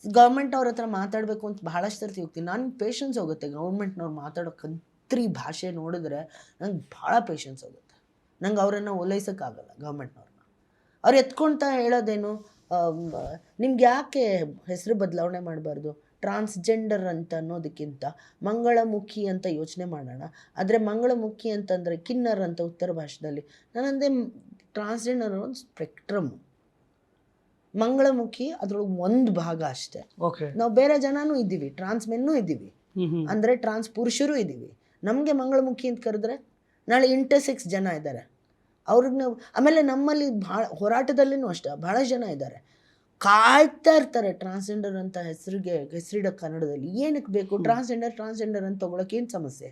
ಗೌರ್ಮೆಂಟ್ ಅವ್ರ ಹತ್ರ ಮಾತಾಡಬೇಕು ಅಂತ ಭಾಳಷ್ಟು ಸರ್ತಿ ಹೋಗ್ತೀನಿ. ನನ್ನ ಪೇಷನ್ಸ್ ಹೋಗುತ್ತೆ. ಗೌರ್ಮೆಂಟ್ನವ್ರು ಮಾತಾಡೋ ಕಂತ್ರಿ ಭಾಷೆ ನೋಡಿದ್ರೆ ನಂಗೆ ಭಾಳ ಪೇಷನ್ಸ್ ಹೋಗುತ್ತೆ. ನಂಗೆ ಅವರನ್ನು ಓಲೈಸೋಕ್ಕಾಗಲ್ಲ ಗೌರ್ಮೆಂಟ್ನವ್ರನ್ನ ಅವ್ರು ಎತ್ಕೊಳ್ತಾ ಹೇಳೋದೇನು ನಿಮ್ಗೆ ಯಾಕೆ ಹೆಸರು ಬದಲಾವಣೆ ಮಾಡಬಾರ್ದು? ಟ್ರಾನ್ಸ್ಜೆಂಡರ್ ಅಂತ ಅನ್ನೋದಕ್ಕಿಂತ ಮಂಗಳಮುಖಿ ಅಂತ ಯೋಚನೆ ಮಾಡೋಣ. ಆದರೆ ಮಂಗಳಮುಖಿ ಅಂತಂದರೆ ಕಿನ್ನರ್ ಅಂತ ಉತ್ತರ ಭಾಷೆಯಲ್ಲಿ ನಾನಂದೆ ಟ್ರಾನ್ಸ್ಜೆಂಡರ್ ಒಂದು ಸ್ಪೆಕ್ಟ್ರಮ್ ಮಂಗಳಮುಖಿ ಅದ್ರೊಳಗೆ ಒಂದು ಭಾಗ ಅಷ್ಟೇ. ಓಕೆ ನಾವು ಬೇರೆ ಜನನೂ ಇದ್ದೀವಿ ಟ್ರಾನ್ಸ್ ಮೆನ್ನೂ ಇದ್ದೀವಿ. ಅಂದರೆ ಟ್ರಾನ್ಸ್ ಪುರುಷರು ಇದ್ದೀವಿ. ನಮಗೆ ಮಂಗಳಮುಖಿ ಅಂತ ಕರೆದ್ರೆ ನಾಳೆ ಇಂಟರ್ಸೆಕ್ಸ್ ಜನ ಇದ್ದಾರೆ ಅವ್ರಿಗೆ ನಾವು ಆಮೇಲೆ ನಮ್ಮಲ್ಲಿ ಭಾಳ ಹೋರಾಟದಲ್ಲಿನೂ ಅಷ್ಟೇ ಭಾಳ ಜನ ಇದ್ದಾರೆ ಕಾಯ್ತಾ ಇರ್ತಾರೆ ಟ್ರಾನ್ಸ್ಜೆಂಡರ್ ಅಂತ ಹೆಸರಿಗೆ ಹೆಸರಿಡೋ ಕನ್ನಡದಲ್ಲಿ. ಏನಕ್ಕೆ ಬೇಕು? ಟ್ರಾನ್ಸ್ಜೆಂಡರ್ ಟ್ರಾನ್ಸ್ಜೆಂಡರ್ ಅಂತ ತೊಗೊಳಕ್ಕೆ ಏನು ಸಮಸ್ಯೆ?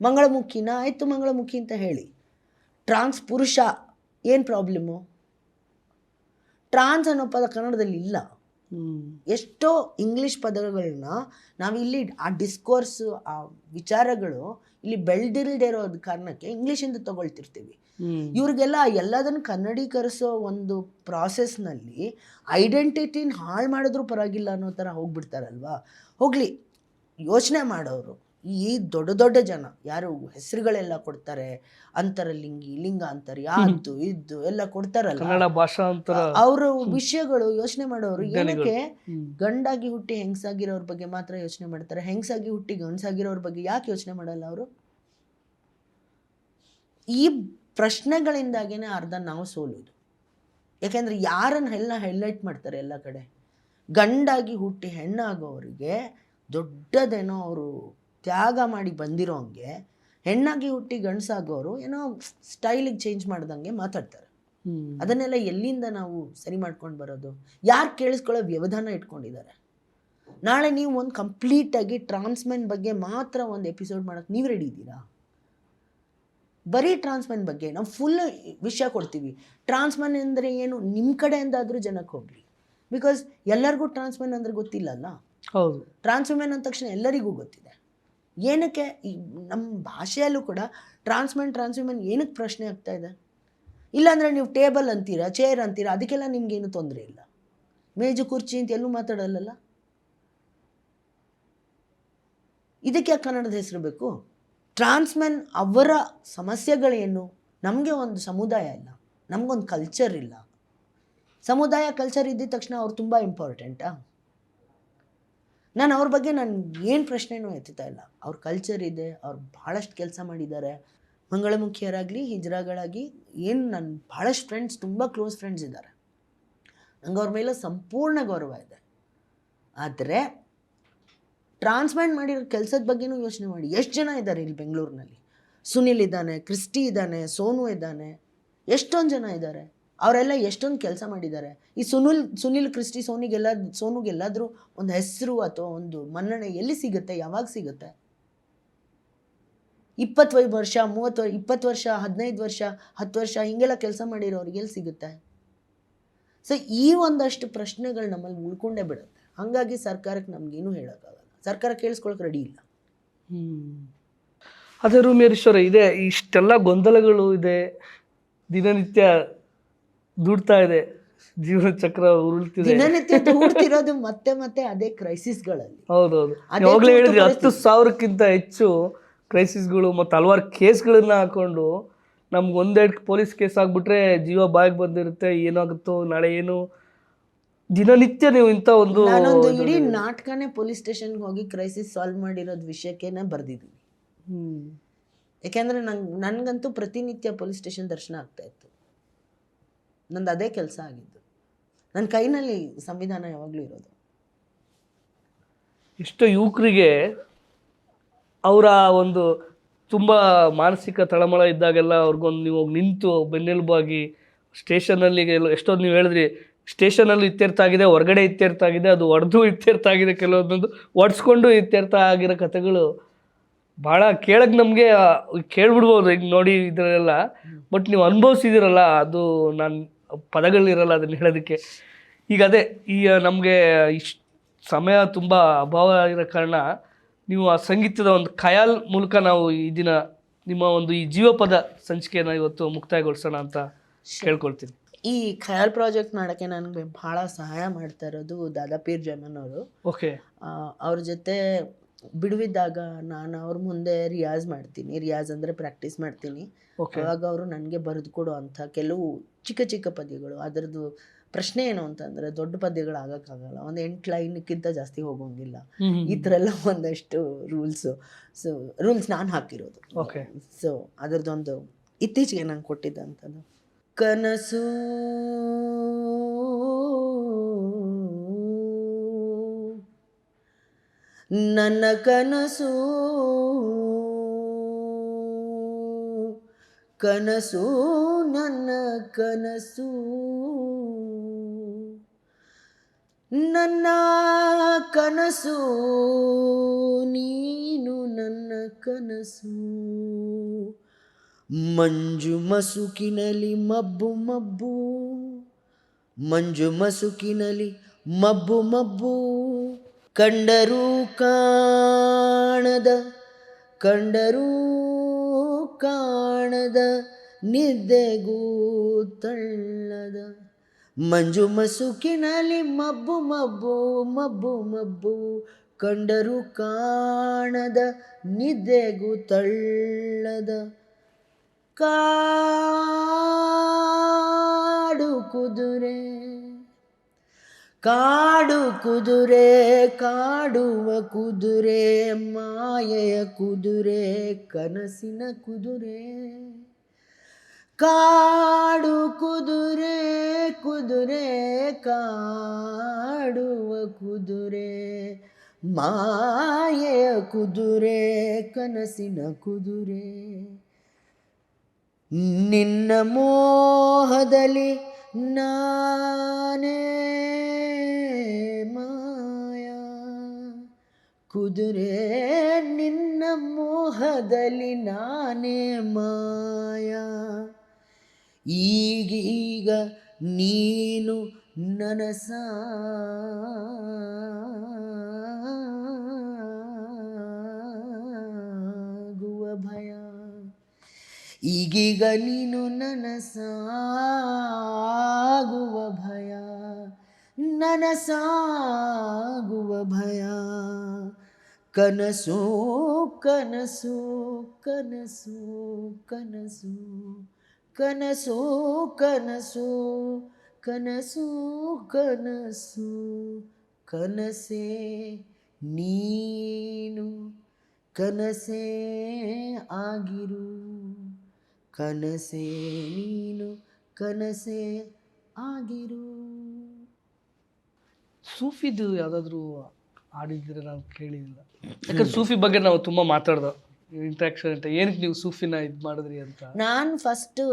ಮಂಗಳಮುಖಿನ ಆಯಿತು ಮಂಗಳಮುಖಿ ಅಂತ ಹೇಳಿ. ಟ್ರಾನ್ಸ್ ಪುರುಷ ಏನು ಪ್ರಾಬ್ಲಮ್ಮು? ಟ್ರಾನ್ಸ್ ಅನ್ನೋ ಪದ ಕನ್ನಡದಲ್ಲಿ ಇಲ್ಲ. ಎಷ್ಟೋ ಇಂಗ್ಲೀಷ್ ಪದಗಳನ್ನ ನಾವಿಲ್ಲಿ ಆ ಡಿಸ್ಕೋರ್ಸ್ ಆ ವಿಚಾರಗಳು ಇಲ್ಲಿ ಬೆಳೆದಿಲ್ಲದೆ ಇರೋ ಕಾರಣಕ್ಕೆ ಇಂಗ್ಲೀಷಿಂದ ತಗೊಳ್ತಿರ್ತೀವಿ. ಇವ್ರಿಗೆಲ್ಲ ಎಲ್ಲದನ್ನು ಕನ್ನಡೀಕರಿಸೋ ಒಂದು ಪ್ರಾಸೆಸ್ನಲ್ಲಿ ಐಡೆಂಟಿಟಿನ ಹಾಳು ಮಾಡಿದ್ರೂ ಪರವಾಗಿಲ್ಲ ಅನ್ನೋ ಥರ ಹೋಗ್ಬಿಡ್ತಾರಲ್ವಾ? ಹೋಗಲಿ ಯೋಚನೆ ಮಾಡೋರು. ಈ ದೊಡ್ಡ ದೊಡ್ಡ ಜನ ಯಾರು ಹೆಸರುಗಳೆಲ್ಲ ಕೊಡ್ತಾರೆ ಅಂತರಲಿಂಗಿ ಲಿಂಗಾಂತರ ಯಾದ್ದು ಇದ್ದು ಎಲ್ಲ ಕೊಡ್ತಾರಲ್ಲ. ಕನ್ನಡ ಅಂತರ ಅವರು ವಿಷಯಗಳು ಯೋಚನೆ ಮಾಡೋರು ಏನಕ್ಕೆ ಗಂಡಾಗಿ ಹುಟ್ಟಿ ಹೆಂಗಸಾಗಿರೋರ ಬಗ್ಗೆ ಮಾತ್ರ ಯೋಚನೆ ಮಾಡ್ತಾರೆ. ಹೆಂಗಸಾಗಿ ಹುಟ್ಟಿ ಗಂಡಸಾಗಿರೋರ ಬಗ್ಗೆ ಯಾಕೆ ಯೋಚನೆ ಮಾಡಲ್ಲ ಅವರು? ಈ ಪ್ರಶ್ನೆಗಳಿಂದಾಗೇನೆ ಅರ್ಧ ನಾವು ಸೋಲೋದು ಯಾಕೆಂದ್ರೆ ಯಾರನ್ನ ಎಲ್ಲ ಹೈಲೈಟ್ ಮಾಡ್ತಾರೆ ಎಲ್ಲ ಕಡೆ? ಗಂಡಾಗಿ ಹುಟ್ಟಿ ಹೆಣ್ಣಾಗೋರಿಗೆ ದೊಡ್ಡದೇನೋ ಅವರು ತ್ಯಾಗ ಮಾಡಿ ಬಂದಿರೋಂಗೆ ಹೆಣ್ಣಾಗಿ ಹುಟ್ಟಿ ಗಂಡಸಾಗೋರು ಏನೋ ಸ್ಟೈಲಿಗೆ ಚೇಂಜ್ ಮಾಡ್ದಂಗೆ ಮಾತಾಡ್ತಾರೆ. ಅದನ್ನೆಲ್ಲ ಎಲ್ಲಿಂದ ನಾವು ಸರಿ ಮಾಡ್ಕೊಂಡು ಬರೋದು? ಯಾರು ಕೇಳಿಸ್ಕೊಳ್ಳೋ ವ್ಯವಧಾನ ಇಟ್ಕೊಂಡಿದ್ದಾರೆ? ನಾಳೆ ನೀವು ಒಂದು ಕಂಪ್ಲೀಟಾಗಿ ಟ್ರಾನ್ಸ್ಮೆನ್ ಬಗ್ಗೆ ಮಾತ್ರ ಒಂದು ಎಪಿಸೋಡ್ ಮಾಡೋಕ್ಕೆ ನೀವು ರೆಡಿ ಇದ್ದೀರಾ? ಬರೀ ಟ್ರಾನ್ಸ್ಮೆನ್ ಬಗ್ಗೆ ನಾವು ಫುಲ್ ವಿಷಯ ಕೊಡ್ತೀವಿ. ಟ್ರಾನ್ಸ್ಮೆನ್ ಅಂದರೆ ಏನು? ನಿಮ್ಮ ಕಡೆಯಿಂದಾದರೂ ಜನಕ್ಕೆ ಹೋಗಲಿ. ಬಿಕಾಸ್ ಎಲ್ಲರಿಗೂ ಟ್ರಾನ್ಸ್ಮೆನ್ ಅಂದರೆ ಗೊತ್ತಿಲ್ಲಲ್ಲ ಹೌದು. ಟ್ರಾನ್ಸ್ವುಮೆನ್ ಅಂದ ತಕ್ಷಣ ಎಲ್ಲರಿಗೂ ಗೊತ್ತಿದೆ. ಏನಕ್ಕೆ ಈ ನಮ್ಮ ಭಾಷೆಯಲ್ಲೂ ಕೂಡ ಟ್ರಾನ್ಸ್ಮೆನ್ ಟ್ರಾನ್ಸ್ವುಮೆನ್ ಏನಕ್ಕೆ ಪ್ರಶ್ನೆ ಆಗ್ತಾ ಇದೆ? ಇಲ್ಲಾಂದರೆ ನೀವು ಟೇಬಲ್ ಅಂತೀರಾ ಚೇರ್ ಅಂತೀರಾ, ಅದಕ್ಕೆಲ್ಲ ನಿಮಗೇನು ತೊಂದರೆ ಇಲ್ಲ. ಮೇಜು ಕುರ್ಚಿ ಅಂತ ಎಲ್ಲೂ ಮಾತಾಡಲ್ಲಲ್ಲ? ಇದಕ್ಕೆ ಕನ್ನಡದ ಹೆಸರು ಬೇಕು? ಟ್ರಾನ್ಸ್ಮೆನ್ ಅವರ ಸಮಸ್ಯೆಗಳೇನು? ನಮಗೆ ಒಂದು ಸಮುದಾಯ ಇಲ್ಲ, ನಮಗೊಂದು ಕಲ್ಚರ್ ಇಲ್ಲ. ಸಮುದಾಯ ಕಲ್ಚರ್ ಇದ್ದಿದ ತಕ್ಷಣ ಅವ್ರು ತುಂಬ ಇಂಪಾರ್ಟೆಂಟಾ ನಾನು ಅವ್ರ ಬಗ್ಗೆ ನಾನು ಏನು ಪ್ರಶ್ನೆನೂ ಎತ್ತುತ್ತಾ ಇಲ್ಲ. ಅವ್ರ ಕಲ್ಚರ್ ಇದೆ, ಅವ್ರು ಭಾಳಷ್ಟು ಕೆಲಸ ಮಾಡಿದ್ದಾರೆ ಮಂಗಳಮುಖಿಯರಾಗಲಿ, ಹಿಜ್ರಾಗಳಾಗಿ ಏನು ನನ್ನ ಭಾಳಷ್ಟು ಫ್ರೆಂಡ್ಸ್ ತುಂಬ ಕ್ಲೋಸ್ ಫ್ರೆಂಡ್ಸ್ ಇದ್ದಾರೆ ನಂಗೆ ಅವ್ರ ಮೇಲೆ ಸಂಪೂರ್ಣ ಗೌರವ ಇದೆ. ಆದರೆ ಟ್ರಾನ್ಸ್ಪ್ಲಾಂಟ್ ಮಾಡಿರೋ ಕೆಲಸದ ಬಗ್ಗೆನೂ ಯೋಚನೆ ಮಾಡಿ. ಎಷ್ಟು ಜನ ಇದ್ದಾರೆ ಇಲ್ಲಿ ಬೆಂಗಳೂರಿನಲ್ಲಿ? ಸುನಿಲ್ ಇದ್ದಾನೆ, ಕ್ರಿಸ್ಟಿ ಇದ್ದಾನೆ, ಸೋನು ಇದ್ದಾನೆ, ಎಷ್ಟೊಂದು ಜನ ಇದ್ದಾರೆ ಅವರೆಲ್ಲ ಎಷ್ಟೊಂದು ಕೆಲಸ ಮಾಡಿದ್ದಾರೆ. ಈ ಸುನಿಲ್ ಸುನಿಲ್ ಕ್ರಿಸ್ಟಿ, ಸೋನಿಗೆಲ್ಲ, ಸೋನುಗೆಲ್ಲಾದರೂ ಒಂದು ಹೆಸರು ಅಥವಾ ಒಂದು ಮನ್ನಣೆ ಎಲ್ಲಿ ಸಿಗುತ್ತೆ, ಯಾವಾಗ ಸಿಗುತ್ತೆ? ಇಪ್ಪತ್ತೈದು ವರ್ಷ, ಮೂವತ್ತು, ಇಪ್ಪತ್ತು ವರ್ಷ, ಹದಿನೈದು ವರ್ಷ, ಹತ್ತು ವರ್ಷ ಹಿಂಗೆಲ್ಲ ಕೆಲಸ ಮಾಡಿರೋರಿಗೆ ಎಲ್ಲಿ ಸಿಗುತ್ತೆ? ಸೊ ಈ ಒಂದಷ್ಟು ಪ್ರಶ್ನೆಗಳು ನಮ್ಮಲ್ಲಿ ಉಳ್ಕೊಂಡೇ ಬಿಡುತ್ತೆ. ಹಾಗಾಗಿ ಸರ್ಕಾರಕ್ಕೆ ನಮಗೇನು ಹೇಳೋಕ್ಕಾಗಲ್ಲ. ಸರ್ಕಾರ ಕೇಳಿಸ್ಕೊಳಕ್ಕೆ ರೆಡಿ ಇಲ್ಲ. ಅದೇ ರೂಮೇಶ್ವರ ಇದೆ ಇಷ್ಟೆಲ್ಲ ಗೊಂದಲಗಳು ಇದೆ. ದಿನನಿತ್ಯ ದುಡ್ತಾ ಇದೆ. ಜೀವನ ಚಕ್ರ ಉರುಳ್ತಿದೆ. ದಿನನಿತ್ಯ ದೂಡ್ತಿರೋದು ಮತ್ತೆ ಮತ್ತೆ ಅದೇ ಕ್ರೈಸಿಸ್ಗಳಲ್ಲಿ ಹೌದೌದು. ಯಾವಾಗಲೇ ಹೇಳಿದ್ರಿ ಹತ್ತು. ಸಾವಿರಕ್ಕಿಂತ ಹೆಚ್ಚು ಕ್ರೈಸಿಸ್ಗಳು ಮತ್ತು ಹಲವಾರು ಕೇಸ್ಗಳನ್ನ ಹಾಕೊಂಡು ನಮ್ಗೆ ಒಂದೆರಡು ಪೊಲೀಸ್ ಕೇಸ್ ಆಗಿಬಿಟ್ರೆ ಜೀವ ಬಾಯಿಗೆ ಬಂದಿರುತ್ತೆ. ಏನಾಗುತ್ತೋ ನಾಳೆ ಏನು? ದಿನನಿತ್ಯ ನೀವು ಇಂಥ ಒಂದು ನಾನೊಂದು ಇಡೀ ನಾಟಕನೇ ಪೊಲೀಸ್ ಸ್ಟೇಷನ್ಗೆ ಹೋಗಿ ಕ್ರೈಸಿಸ್ ಸಾಲ್ವ್ ಮಾಡಿರೋದು ವಿಷಯಕ್ಕೇನೆ ಬರ್ದಿದ್ದೀನಿ. ಹ್ಮ್. ಯಾಕೆಂದರೆ ನಂಗೆ ನನಗಂತೂ ಪ್ರತಿನಿತ್ಯ ಪೊಲೀಸ್ ಸ್ಟೇಷನ್ ದರ್ಶನ ಆಗ್ತಾ ಇತ್ತು. ನಂದು ಅದೇ ಕೆಲಸ ಆಗಿದ್ದು. ನನ್ನ ಕೈನಲ್ಲಿ ಸಂವಿಧಾನ ಯಾವಾಗಲೂ ಇರೋದು. ಇಷ್ಟು ಯುವಕರಿಗೆ ಅವರ ಒಂದು ತುಂಬ ಮಾನಸಿಕ ತಳಮಳ ಇದ್ದಾಗೆಲ್ಲ ಅವ್ರಿಗೊಂದು ನೀವು ಹೋಗಿ ನಿಂತು ಬೆನ್ನೆಲುಬಾಗಿ ಸ್ಟೇಷನಲ್ಲಿ ಎಷ್ಟೊಂದು ನೀವು ಹೇಳಿದ್ರಿ ಸ್ಟೇಷನಲ್ಲಿ ಇತ್ಯರ್ಥ ಆಗಿದೆ ಹೊರಗಡೆ ಇತ್ಯರ್ಥ ಆಗಿದೆ ಅದು ಹೊಡೆದು ಇತ್ಯರ್ಥ ಆಗಿದೆ ಕೆಲವೊಂದೊಂದು ಒಡ್ಸ್ಕೊಂಡು ಇತ್ಯರ್ಥ ಆಗಿರೋ ಕಥೆಗಳು ಭಾಳ ಕೇಳಕ್ಕೆ ನಮಗೆ ಕೇಳ್ಬಿಡ್ಬೋದು. ಈಗ ನೋಡಿ ಇದರಲ್ಲ ಬಟ್ ನೀವು ಅನುಭವಿಸಿದಿರಲ್ಲ ಅದು ನಾನು ಪದಗಳಿರಲ್ಲ ಅದನ್ನು ಹೇಳೋದಕ್ಕೆ. ಈಗ ಅದೇ ಈ ನಮಗೆ ಇಷ್ಟು ಸಮಯ ತುಂಬ ಅಭಾವ ಇರೋ ಕಾರಣ ನೀವು ಆ ಸಂಗೀತದ ಒಂದು ಖಯಾಲ್ ಮೂಲಕ ನಾವು ಈ ದಿನ ನಿಮ್ಮ ಒಂದು ಈ ಜೀವಪದ ಸಂಚಿಕೆಯನ್ನು ಇವತ್ತು ಮುಕ್ತಾಯಗೊಳಿಸೋಣ ಅಂತ ಕೇಳ್ಕೊಳ್ತೀನಿ. ಈ ಖಯಾಲ್ ಪ್ರಾಜೆಕ್ಟ್ ಮಾಡೋಕ್ಕೆ ನನಗೆ ಭಾಳ ಸಹಾಯ ಮಾಡ್ತಾ ಇರೋದು ದಾದಾಪೀರ್ ಜಮನ್ ಅವರು. ಓಕೆ. ಅವ್ರ ಜೊತೆ ಬಿಡುವಿದ್ದಾಗ ನಾನು ಅವ್ರ ಮುಂದೆ ರಿಯಾಜ್ ಮಾಡ್ತೀನಿ. ರಿಯಾಜ್ ಅಂದರೆ ಪ್ರಾಕ್ಟೀಸ್ ಮಾಡ್ತೀನಿ. ಅವಾಗ ಅವರು ನನಗೆ ಬರೆದು ಕೊಡೋ ಅಂಥ ಕೆಲವು ಚಿಕ್ಕ ಚಿಕ್ಕ ಪದ್ಯಗಳು ಅದರದ್ದು ಪ್ರಶ್ನೆ ಏನು ಅಂತಂದ್ರೆ ದೊಡ್ಡ ಪದ್ಯಗಳು ಆಗೋಕ್ಕಾಗಲ್ಲ. ಒಂದು ಎಂಟು ಲೈನ್ಕ್ಕಿಂತ ಜಾಸ್ತಿ ಹೋಗೋಂಗಿಲ್ಲ. ಈ ಥರ ಎಲ್ಲ ಒಂದಷ್ಟು ರೂಲ್ಸು ಸೊ ರೂಲ್ಸ್ ನಾನು ಹಾಕಿರೋದು. ಓಕೆ ಸೊ ಅದರದ್ದೊಂದು ಇತ್ತೀಚೆಗೆ ನಂಗೆ ಕೊಟ್ಟಿದ್ದಂಥದ್ದು. ಕನಸು ನನ್ನ ಕನಸು ಕನಸು ನನ್ನ ಕನಸು ನನ್ನ ಕನಸು ನೀನು ನನ್ನ ಕನಸು ಮಂಜು ಮಸುಕಿನಲ್ಲಿ ಮಬ್ಬು ಮಬ್ಬು ಮಂಜು ಮಸುಕಿನಲ್ಲಿ ಮಬ್ಬು ಮಬ್ಬು ಕಂಡರೂ ಕಾಣದ ಕಂಡರೂ ಕಾಣದ, ನಿದ್ದೆಗೂ ತಳ್ಳದ. ಮಂಜು ಮಸುಕಿನಲ್ಲಿ ಮಬ್ಬು ಮಬ್ಬು ಮಬ್ಬು ಮಬ್ಬು ಕಂಡರೂ ಕಾಣದ, ನಿದ್ದೆಗೂ ತಳ್ಳದ. ಕಾಡು ಕುದುರೆ ಕಾಡು ಕುದುರೆ, ಕಾಡುವ ಕುದುರೆ, ಮಾಯೆಯ ಕುದುರೆ, ಕನಸಿನ ಕುದುರೆ. ಕಾಡು ಕುದುರೆ ಕುದುರೆ, ಕಾಡುವ ಕುದುರೆ, ಮಾಯೆಯ ಕುದುರೆ, ಕನಸಿನ ಕುದುರೆ. ನಿನ್ನ ಮೋಹದಲ್ಲಿ ನಾನೇ ಮಾಯಾ. ಕುದುರೆ ನಿನ್ನ ಮೋಹದಲ್ಲಿ ನಾನೇ ಮಾಯಾ. ಈಗೀಗ ನೀನು ನನಸ. ಈಗೀಗ ನೀನು ನನಸಾಗುವ ಭಯ ನನಸಾಗುವ ಭಯ. ಕನಸು ಕನಸು ಕನಸು ಕನಸು ಕನಸು ಕನಸು ಕನಸು ಕನಸು, ಕನಸೇ ನೀನು, ಕನಸೇ ಆಗಿರು. ಕನಸೇ ನೀನು ಕನಸೇ ಆಗಿರು. ಸೂಫಿದು ಯಾವುದಾದ್ರೂ ಹಾಡಿದ್ರೆ ನಾವು ಕೇಳಿಲ್ಲ. ಯಾಕಂದ್ರೆ ಸೂಫಿ ಬಗ್ಗೆ ನಾವು ತುಂಬ ಮಾತಾಡ್ದೋ ಇಂಟ್ರಾಕ್ಷನ್ ಅಂತ. ಏನಕ್ಕೆ ನೀವು ಸೂಫಿನ ಇದು ಮಾಡಿದ್ರಿ ಅಂತ? ನಾನು ಫಸ್ಟು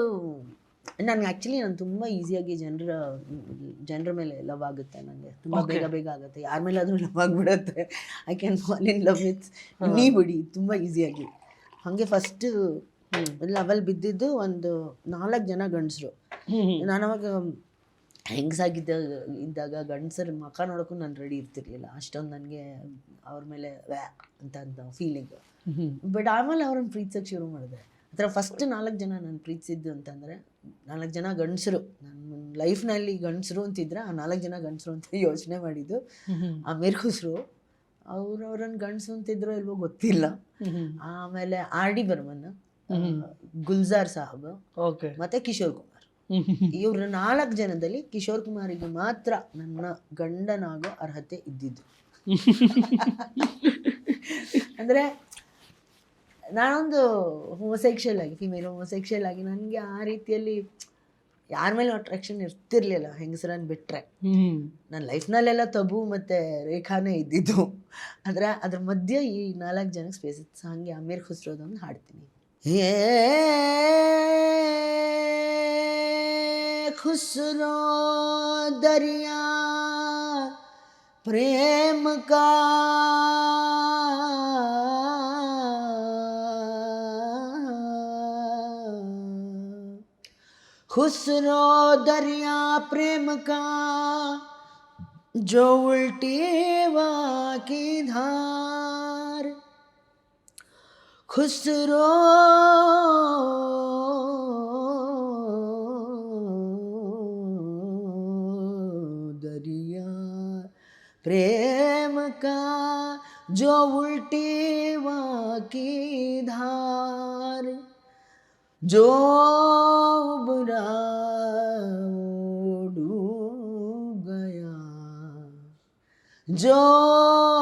ನನಗೆ ಆ್ಯಕ್ಚುಲಿ ನಾನು ತುಂಬ ಈಸಿಯಾಗಿ ಜನರ ಜನರ ಮೇಲೆ ಲವ್ ಆಗುತ್ತೆ ನನಗೆ ತುಂಬ ಬೇಗ ಬೇಗ ಆಗುತ್ತೆ. ಯಾರ ಮೇಲಾದರೂ ಲವ್ ಆಗಿಬಿಡುತ್ತೆ. I can fall in love with ನೀ ಬಿಡಿ ತುಂಬ ಈಸಿಯಾಗಿ ಹಾಗೆ ಫಸ್ಟು ಲವಲ್ ಬಿದ್ದಿದ್ದು ಒಂದು ನಾಲ್ಕು ಜನ ಗಂಡಸರು. ನಾನು ಅವಾಗ ಹೆಂಗಸಾಗಿದ್ದ ಇದ್ದಾಗ ಗಂಡಸರ ಮಖ ನೋಡೋಕ್ಕೂ ನಾನು ರೆಡಿ ಇರ್ತಿರ್ಲಿಲ್ಲ. ಅಷ್ಟೊಂದು ನನಗೆ ಅವ್ರ ಮೇಲೆ ವ್ಯಾ ಅಂತ ಅಂತ ಫೀಲಿಂಗ್ ಬಟ್ ಆಮೇಲೆ ಅವ್ರನ್ನ ಪ್ರೀತಿಸೋಕೆ ಶುರು ಮಾಡಿದೆ. ಆ ಥರ ಫಸ್ಟ್ ನಾಲ್ಕು ಜನ ನಾನು ಪ್ರೀತಿಸಿದ್ದು ಅಂತಂದರೆ ನಾಲ್ಕು ಜನ ಗಂಡಸರು. ನನ್ನ ಲೈಫ್ನಲ್ಲಿ ಗಂಡಸರು ಅಂತಿದ್ರೆ ಆ ನಾಲ್ಕು ಜನ ಗಂಡಸರು ಅಂತ ಯೋಚನೆ ಮಾಡಿದ್ದು ಆ ಮಿರ್ಕುಸ್ರು ಅವ್ರು ಅವ್ರನ್ನ ಗಂಡಸು ಅಂತಿದ್ರೋ ಇಲ್ವೋ ಗೊತ್ತಿಲ್ಲ. ಆಮೇಲೆ R D Burman. Gulzar Sahab okay. ಮತ್ತೆ ಕಿಶೋರ್ ಕುಮಾರ್. ಇವ್ರ ನಾಲ್ಕು ಜನದಲ್ಲಿ ಕಿಶೋರ್ ಕುಮಾರಿಗೆ ಮಾತ್ರ ನನ್ನ ಗಂಡನಾಗೋ ಅರ್ಹತೆ ಇದ್ದಿದ್ದು. (laughs) ಅಂದ್ರೆ ನಾನೊಂದು ಹೋಮೋಸೆಕ್ಷಲ್ ಆಗಿ ಫಿಮೇಲ್ ಹೋಮೋಸೆಕ್ಷಲ್ ಆಗಿ ನನಗೆ ಆ ರೀತಿಯಲ್ಲಿ ಯಾರ ಮೇಲೆ ಅಟ್ರಾಕ್ಷನ್ ಇರ್ತಿರ್ಲಿಲ್ಲ. ಹೆಂಗಸರನ್ನ ಬಿಟ್ಟರೆ ನನ್ನ ಲೈಫ್ನಲ್ಲೆಲ್ಲ ತಬು ಮತ್ತು ರೇಖಾನೇ ಇದ್ದಿದ್ದು. ಆದರೆ ಅದ್ರ ಮಧ್ಯೆ ಈ ನಾಲ್ಕು ಜನಕ್ಕೆ ಸ್ಪೇಸ್ ಇತ್ತು. ಹಾಗೆ ಅಮೀರ್ ಖುಸ್ರೋದೊಂದು ಹಾಡ್ತೀನಿ. खुसरो दरिया प्रेम का खुसरो दरिया प्रेम का जो उल्टी वा की धार खुसरो। दरिया प्रेम का जो उल्टी की धार जो बुरा डूब गया जो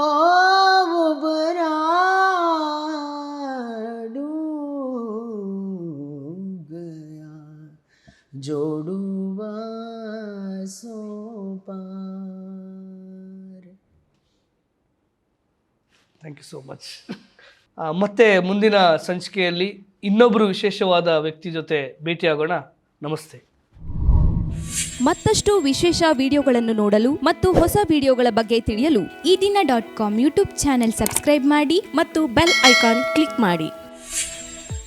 ಥ್ಯಾಂಕ್ ಯು ಸೋ ಮಚ್ ಮತ್ತೆ ಮುಂದಿನ ಸಂಚಿಕೆಯಲ್ಲಿ ಇನ್ನೊಬ್ಬರು ವಿಶೇಷವಾದ ವ್ಯಕ್ತಿ ಜೊತೆ ಭೇಟಿಯಾಗೋಣ. ನಮಸ್ತೆ. ಮತ್ತಷ್ಟು ವಿಶೇಷ ವಿಡಿಯೋಗಳನ್ನು ನೋಡಲು ಮತ್ತು ಹೊಸ ವಿಡಿಯೋಗಳ ಬಗ್ಗೆ ತಿಳಿಯಲು Ee Dina dot com YouTube channel subscribe ಮಾಡಿ ಮತ್ತು ಬೆಲ್ ಐಕಾನ್ ಕ್ಲಿಕ್ ಮಾಡಿ.